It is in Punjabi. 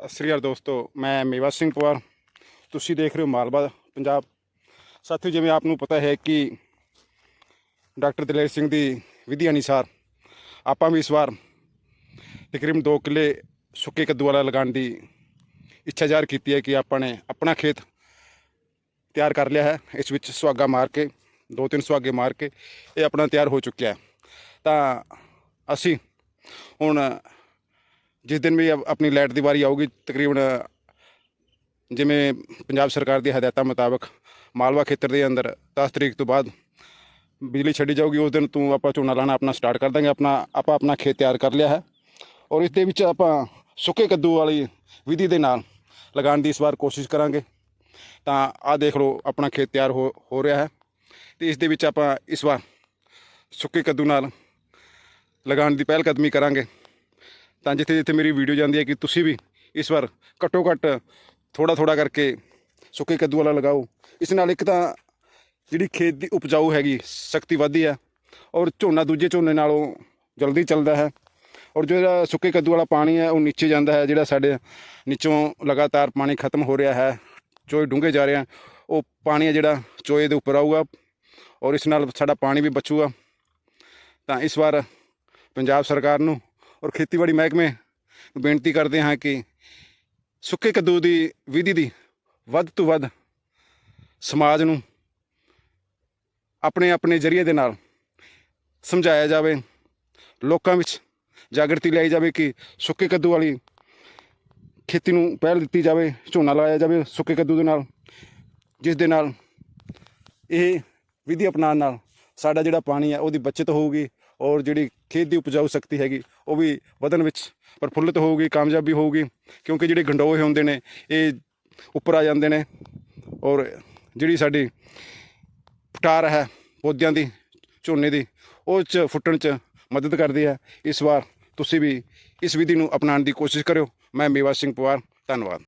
ਸਤਿ ਸ੍ਰੀ ਅਕਾਲ ਦੋਸਤੋ, ਮੈਂ ਮੇਵਾ ਸਿੰਘ ਪਵਾਰ ਤੁਸੀਂ ਦੇਖ ਰਹੇ ਹੋ ਮਾਲਵਾ ਪੰਜਾਬ। ਸਾਥੀਓ, ਜਿਵੇਂ ਆਪ ਨੂੰ ਪਤਾ ਹੈ ਕਿ ਡਾਕਟਰ ਦਲੇਰ ਸਿੰਘ ਦੀ ਵਿਧੀ ਅਨੁਸਾਰ ਆਪਾਂ ਵੀ ਇਸ ਵਾਰ ਤਕਰੀਬਨ 2 ਕਿੱਲੇ ਸੁੱਕੇ ਕੱਦੂ ਵਾਲਾ ਲਗਾਉਣ ਦੀ ਇੱਛਾ ਜ਼ਾਹਰ ਕੀਤੀ ਹੈ ਕਿ ਆਪਾਂ ਨੇ ਆਪਣਾ ਖੇਤ ਤਿਆਰ ਕਰ ਲਿਆ ਹੈ। ਇਸ ਵਿੱਚ ਸੁਹਾਗਾ ਮਾਰ ਕੇ, ਦੋ ਤਿੰਨ ਸੁਹਾਗੇ ਮਾਰ ਕੇ ਇਹ ਆਪਣਾ ਤਿਆਰ ਹੋ ਚੁੱਕਿਆ ਹੈ। ਤਾਂ ਅਸੀਂ ਹੁਣ ਜਿਸ ਦਿਨ ਵੀ ਅਪ- ਆਪਣੀ ਲਾਈਟ ਦੀ ਵਾਰੀ ਆਊਗੀ, ਤਕਰੀਬਨ ਜਿਵੇਂ ਪੰਜਾਬ ਸਰਕਾਰ ਦੀ ਹਦਾਇਤਾਂ ਮੁਤਾਬਕ ਮਾਲਵਾ ਖੇਤਰ ਦੇ ਅੰਦਰ 10 ਤਰੀਕ ਤੋਂ ਬਾਅਦ ਬਿਜਲੀ ਛੱਡੀ ਜਾਊਗੀ, ਉਸ ਦਿਨ ਤੋਂ ਆਪਾਂ ਝੋਨਾ ਲਾਣਾ ਆਪਣਾ ਸਟਾਰਟ ਕਰ ਦਾਂਗੇ, ਆਪਣਾ, ਆਪਾਂ ਆਪਣਾ ਖੇਤ ਤਿਆਰ ਕਰ ਲਿਆ ਹੈ ਔਰ ਇਸ ਦੇ ਵਿੱਚ ਆਪਾਂ ਸੁੱਕੇ ਕੱਦੂ ਵਾਲੀ ਵਿਧੀ ਦੇ ਨਾਲ ਲਗਾਉਣ ਦੀ ਇਸ ਵਾਰ ਕੋਸ਼ਿਸ਼ ਕਰਾਂਗੇ। ਤਾਂ ਆਹ ਦੇਖ ਲਓ, ਆਪਣਾ ਖੇਤ ਤਿਆਰ ਹੋ ਹੋ ਰਿਹਾ ਹੈ ਤੇ ਇਸ ਦੇ ਵਿੱਚ ਆਪਾਂ ਇਸ ਵਾਰ ਸੁੱਕੇ ਕੱਦੂ ਨਾਲ ਲਗਾਉਣ ਦੀ ਪਹਿਲ ਕਦਮੀ ਕਰਾਂਗੇ। ਤਾਂ ਜਿੱਥੇ ਜਿੱਥੇ ਮੇਰੀ ਵੀਡੀਓ ਜਾਂਦੀ ਹੈ ਕਿ ਤੁਸੀਂ ਵੀ ਇਸ ਵਾਰ ਘੱਟੋ ਘੱਟ ਥੋੜਾ ਥੋੜਾ ਕਰਕੇ ਸੁੱਕੇ ਕੱਦੂ ਵਾਲਾ ਲਗਾਓ। ਇਸ ਨਾਲ ਇੱਕ ਤਾਂ ਜਿਹੜੀ ਖੇਤ ਦੀ ਉਪਜਾਊ ਹੈਗੀ ਸ਼ਕਤੀ ਵਧਦੀ ਹੈ ਔਰ ਝੋਨਾ ਦੂਜੇ ਝੋਨੇ ਨਾਲੋਂ ਜਲਦੀ ਚੱਲਦਾ ਹੈ ਔਰ ਜਿਹੜਾ ਸੁੱਕੇ ਕੱਦੂ ਵਾਲਾ ਪਾਣੀ ਹੈ, ਉਹ ਨੀਚੇ ਜਾਂਦਾ ਹੈ, ਜਿਹੜਾ ਸਾਡੇ ਨੀਚੋਂ ਲਗਾਤਾਰ ਪਾਣੀ ਖਤਮ ਹੋ ਰਿਹਾ ਹੈ, ਚੋਏ ਡੂੰਘੇ ਜਾ ਰਿਹਾ ਉਹ ਪਾਣੀ ਹੈ ਜਿਹੜਾ ਚੋਏ ਦੇ ਉੱਪਰ ਆਊਗਾ ਔਰ ਇਸ ਨਾਲ ਸਾਡਾ ਪਾਣੀ ਵੀ ਬਚੂਗਾ। ਤਾਂ ਇਸ ਵਾਰ ਪੰਜਾਬ ਸਰਕਾਰ ਨੂੰ ਔਰ ਖੇਤੀਬਾੜੀ ਮਹਿਕਮੇ ਨੂੰ ਬੇਨਤੀ ਕਰਦੇ ਹਾਂ ਕਿ ਸੁੱਕੇ ਕੱਦੂ ਦੀ ਵਿਧੀ ਦੀ ਵੱਧ ਤੋਂ ਵੱਧ ਸਮਾਜ ਨੂੰ ਆਪਣੇ ਆਪਣੇ ਜ਼ਰੀਏ ਦੇ ਨਾਲ ਸਮਝਾਇਆ ਜਾਵੇ, ਲੋਕਾਂ ਵਿੱਚ ਜਾਗਰਤੀ ਲਿਆਈ ਜਾਵੇ ਕਿ ਸੁੱਕੇ ਕੱਦੂ ਵਾਲੀ ਖੇਤੀ ਨੂੰ ਪਹਿਲ ਦਿੱਤੀ ਜਾਵੇ, ਝੋਨਾ ਲਾਇਆ ਜਾਵੇ ਸੁੱਕੇ ਕੱਦੂ ਦੇ ਨਾਲ, ਜਿਸ ਦੇ ਨਾਲ ਇਹ ਵਿਧੀ ਅਪਣਾਉਣ ਨਾਲ ਸਾਡਾ ਜਿਹੜਾ ਪਾਣੀ ਹੈ ਉਹਦੀ ਬਚਤ ਹੋਊਗੀ ਔਰ ਜਿਹੜੀ ਖੇਤ ਦੀ ਉਪਜਾਊ ਸ਼ਕਤੀ ਹੈਗੀ, ਉਹ ਵੀ ਵਧਣ ਵਿੱਚ ਪ੍ਰਫੁੱਲਿਤ ਹੋਊਗੀ, ਕਾਮਯਾਬੀ ਹੋਊਗੀ, ਕਿਉਂਕਿ ਜਿਹੜੇ ਗੰਡੋਏ ਹੁੰਦੇ ਨੇ, ਇਹ ਉੱਪਰ ਆ ਜਾਂਦੇ ਨੇ। ਔਰ ਜਿਹੜੀ ਸਾਡੀ ਪਟਾਰ ਹੈ, ਪੌਦਿਆਂ ਦੀ, ਝੋਨੇ ਦੀ, ਉਹ ਚ ਫੁੱਟਣ ਚ ਮਦਦ ਕਰਦੀ ਹੈ। ਇਸ ਵਾਰ ਤੁਸੀਂ ਵੀ ਇਸ ਵਿਧੀ ਨੂੰ ਅਪਣਾਉਣ ਦੀ ਕੋਸ਼ਿਸ਼ ਕਰਿਓ। ਮੈਂ ਮੇਵਾ ਸਿੰਘ ਪਵਾਰ, ਧੰਨਵਾਦ।